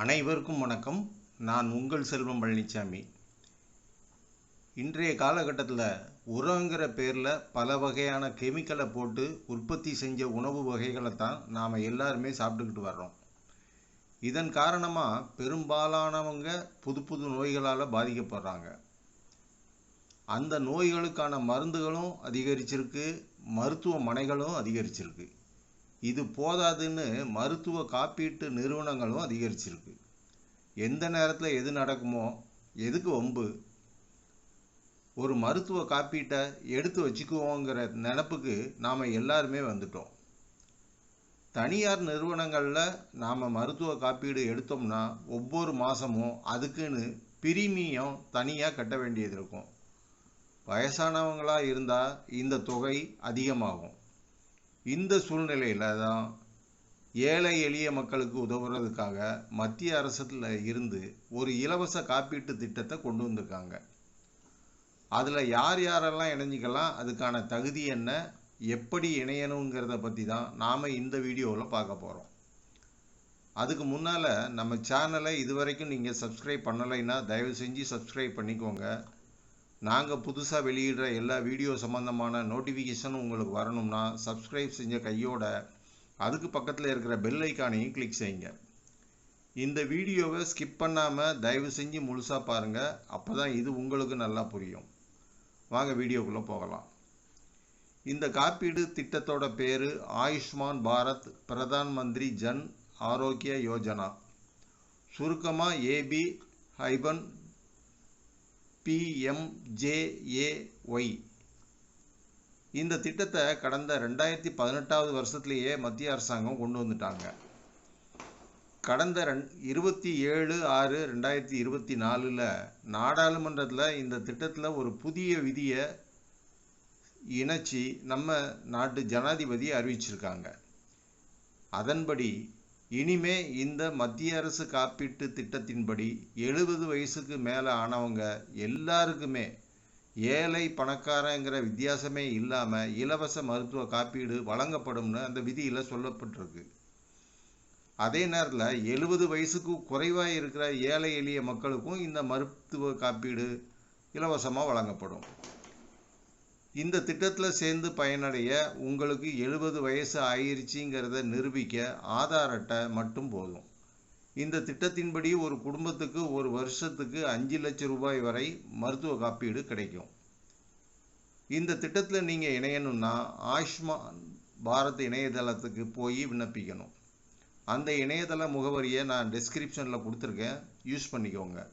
அனைவருக்கும் வணக்கம். நான் உங்கள் செல்வம் பழனிசாமி இன்றைய காலகட்டத்தில் உரங்கிற பேரில் பல வகையான கெமிக்கலை போட்டு உற்பத்தி செஞ்ச உணவு வகைகளை தான் நாம் எல்லாருமே சாப்பிட்டுக்கிட்டு வர்றோம். இதன் காரணமாக பெரும்பாலானவங்க புது புது நோய்களால் பாதிக்கப்படுறாங்க. அந்த நோய்களுக்கான மருந்துகளும் அதிகரிச்சிருக்கு மருத்துவமனைகளும் அதிகரிச்சிருக்கு. இது போதாதுன்னு மருத்துவ காப்பீட்டு நிறுவனங்களும் அதிகரிச்சிருக்கு. எந்த நேரத்தில் எது நடக்குமோ எதுக்கு வம்பு? ஒரு மருத்துவ காப்பீட்டை எடுத்து வச்சுக்குவோங்கிற நினப்புக்கு நாம் எல்லாருமே வந்துட்டோம். தனியார் நிறுவனங்களில் நாம் மருத்துவ காப்பீடு எடுத்தோம்னா ஒவ்வொரு மாதமும் அதுக்குன்னு பிரீமியம் தனியாக கட்ட வேண்டியது இருக்கும். வயசானவங்களாக இருந்தால் இந்த தொகை அதிகமாகும். இந்த சூழ்நிலையில் தான் ஏழை எளிய மக்களுக்கு உதவுறதுக்காக மத்திய அரசில் இருந்து ஒரு இலவச காப்பீட்டு திட்டத்தை கொண்டு வந்திருக்காங்க. அதில் யார் யாரெல்லாம் இணைஞ்சிக்கலாம் அதுக்கான தகுதி என்ன எப்படி இணையணுங்கிறத பற்றி தான் நாம் இந்த வீடியோவில் பார்க்க போகிறோம் அதுக்கு முன்னால் நம்ம சேனலை இதுவரைக்கும் நீங்கள் சப்ஸ்கிரைப் பண்ணலைன்னா தயவு செஞ்சு சப்ஸ்கிரைப் பண்ணிக்கோங்க. நாங்கள் புதுசாக வெளியிடுற எல்லா வீடியோ சம்மந்தமான நோட்டிஃபிகேஷனும் உங்களுக்கு வரணும்னா சப்ஸ்கிரைப் செஞ்ச கையோட அதுக்கு பக்கத்தில் இருக்கிற பெல் ஐக்கானையும் கிளிக் செய்யுங்க. இந்த வீடியோவை ஸ்கிப் பண்ணாமல் தயவு செஞ்சு முழுசாக பாருங்கள் அப்போ தான் இது உங்களுக்கு நல்லா புரியும். வாங்க வீடியோக்குள்ளே போகலாம். இந்த காப்பீடு திட்டத்தோட பேர் ஆயுஷ்மான் பாரத் பிரதான் மந்திரி ஜன் ஆரோக்கிய யோஜனா. சுருக்கமாக ஏபி ஹைபன் பிஎம்ஜேஏஒய் இந்த திட்டத்தை கடந்த ரெண்டாயிரத்தி பதினெட்டாவது வருஷத்துலேயே மத்திய அரசாங்கம் கொண்டு வந்துட்டாங்க. கடந்த ரெண் இருபத்தி ஏழு ஆறு ரெண்டாயிரத்தி இருபத்தி நாலில் நாடாளுமன்றத்தில் இந்த திட்டத்தில் ஒரு புதிய விதியை இணைச்சி நம்ம நாட்டு ஜனாதிபதி அறிவிச்சிருக்காங்க. அதன்படி இனிமே இந்த மத்திய அரசு காப்பீட்டு திட்டத்தின்படி எழுபது வயசுக்கு மேலே ஆனவங்க எல்லாருக்குமே ஏழை பணக்காரங்கிற வித்தியாசமே இல்லாமல் இலவச மருத்துவ காப்பீடு வழங்கப்படும்னு அந்த விதியில் சொல்லப்பட்டிருக்கு. அதே நேரத்தில் எழுபது வயசுக்கு குறைவாக இருக்கிற ஏழை எளிய மக்களுக்கும் இந்த மருத்துவ காப்பீடு இலவசமாக வழங்கப்படும். இந்த திட்டத்தில் சேர்ந்து பயனடைய உங்களுக்கு எழுபது வயசு ஆயிருச்சுங்கிறத நிரூபிக்க ஆதார் அட்டை மட்டும் போதும். இந்த திட்டத்தின்படி ஒரு குடும்பத்துக்கு ஒரு வருஷத்துக்கு அஞ்சு லட்சம் ரூபாய் வரை மருத்துவ காப்பீடு கிடைக்கும். இந்த திட்டத்தில் நீங்கள் இணையணும்னா ஆயுஷ்மான் பாரத் இணையதளத்துக்கு போய் விண்ணப்பிக்கணும். அந்த இணையதள முகவரியை நான் டிஸ்கிரிப்ஷனில் கொடுத்துருக்கேன். யூஸ் பண்ணிக்கோங்க.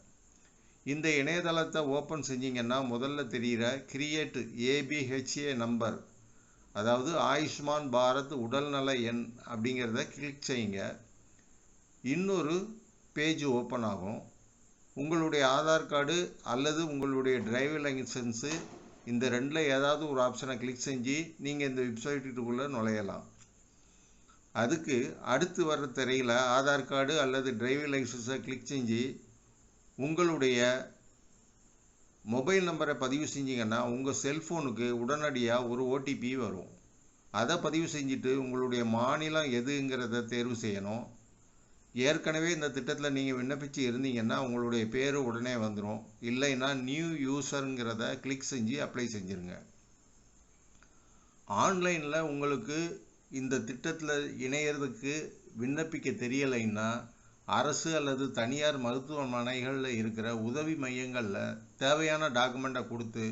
இந்த இணையதளத்தை ஓப்பன் செஞ்சீங்கன்னா முதல்ல தெரிகிற கிரியேட் ஏபிஹெச்ஏ நம்பர் அதாவது ஆயுஷ்மான் பாரத் உடல்நல எண் அப்படிங்கிறத கிளிக் செய்யுங்க. இன்னொரு பேஜ் ஓப்பன் ஆகும். உங்களுடைய ஆதார் கார்டு அல்லது உங்களுடைய டிரைவிங் லைசன்ஸு இந்த ரெண்டில் ஏதாவது ஒரு ஆப்ஷனை கிளிக் செஞ்சு நீங்கள் இந்த வெப்சைட்டுக்குள்ளே நுழையலாம். அதுக்கு அடுத்து வர்ற திரையில் ஆதார் கார்டு அல்லது டிரைவிங் லைசன்ஸை கிளிக் செஞ்சு உங்களுடைய மொபைல் நம்பரை பதிவு செஞ்சிங்கன்னா உங்கள் செல்ஃபோனுக்கு உடனடியாக ஒரு ஓடிபி வரும். அதை பதிவு செஞ்சுட்டு உங்களுடைய மாநிலம் எதுங்கிறத தேர்வு செய்யணும். ஏற்கனவே இந்த திட்டத்தில் நீங்கள் விண்ணப்பித்து இருந்தீங்கன்னா உங்களுடைய பேர் உடனே வந்துடும் இல்லைன்னா நியூ யூசருங்கிறத கிளிக் செஞ்சு அப்ளை செஞ்சுருங்க. ஆன்லைனில் உங்களுக்கு இந்த திட்டத்தில் இணையறதுக்கு விண்ணப்பிக்க தெரியலைன்னா அரசு அல்லது தனியார் மருத்துவமனைகளில் இருக்கிற உதவி மையங்களில் தேவையான டாக்குமெண்ட்டை கொடுத்து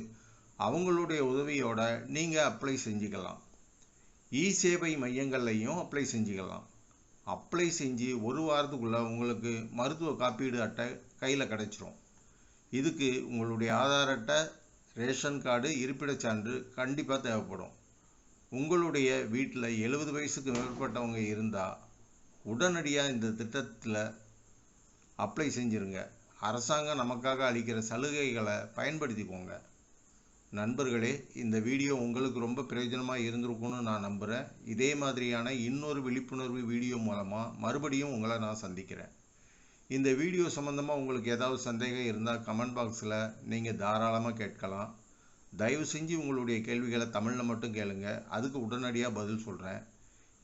அவங்களுடைய உதவியோட நீங்கள் அப்ளை செஞ்சுக்கலாம். இ சேவை மையங்கள்லையும் அப்ளை செஞ்சுக்கலாம். அப்ளை செஞ்சு ஒரு வாரத்துக்குள்ளே உங்களுக்கு மருத்துவ காப்பீடு அட்டை கையில் கிடச்சிரும். இதுக்கு உங்களுடைய ஆதார் அட்டை ரேஷன் கார்டு இருப்பிடச் சான்று கண்டிப்பாக தேவைப்படும். உங்களுடைய வீட்டில் எழுபது வயசுக்கு மேற்பட்டவங்க இருந்தால் உடனடியாக இந்த திட்டத்தில் அப்ளை செஞ்சுருங்க. அரசாங்கம் நமக்காக அளிக்கிற சலுகைகளை பயன்படுத்திக்கோங்க. நண்பர்களே இந்த வீடியோ உங்களுக்கு ரொம்ப பிரயோஜனமாக இருந்திருக்கும்னு நான் நம்புகிறேன் இதே மாதிரியான இன்னொரு விழிப்புணர்வு வீடியோ மூலமாக மறுபடியும் உங்களை நான் சந்திக்கிறேன். இந்த வீடியோ சம்மந்தமாக உங்களுக்கு ஏதாவது சந்தேகம் இருந்தால் கமெண்ட் பாக்ஸில் நீங்கள் தாராளமாக கேட்கலாம். தயவு செஞ்சு உங்களுடைய கேள்விகளை தமிழில் மட்டும் கேளுங்க. அதுக்கு உடனடியாக பதில் சொல்கிறேன்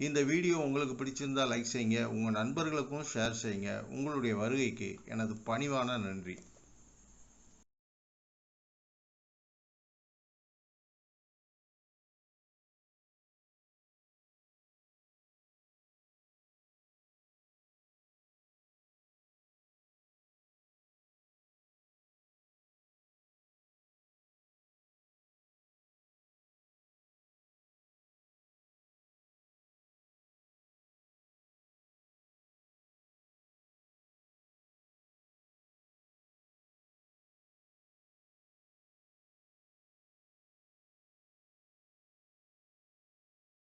இந்த வீடியோ உங்களுக்கு பிடிச்சிருந்தா லைக் செய்யுங்க. உங்கள் நண்பர்களுக்கும் ஷேர் செய்யுங்க. உங்களுடைய வருகைக்கு எனது பணிவான நன்றி.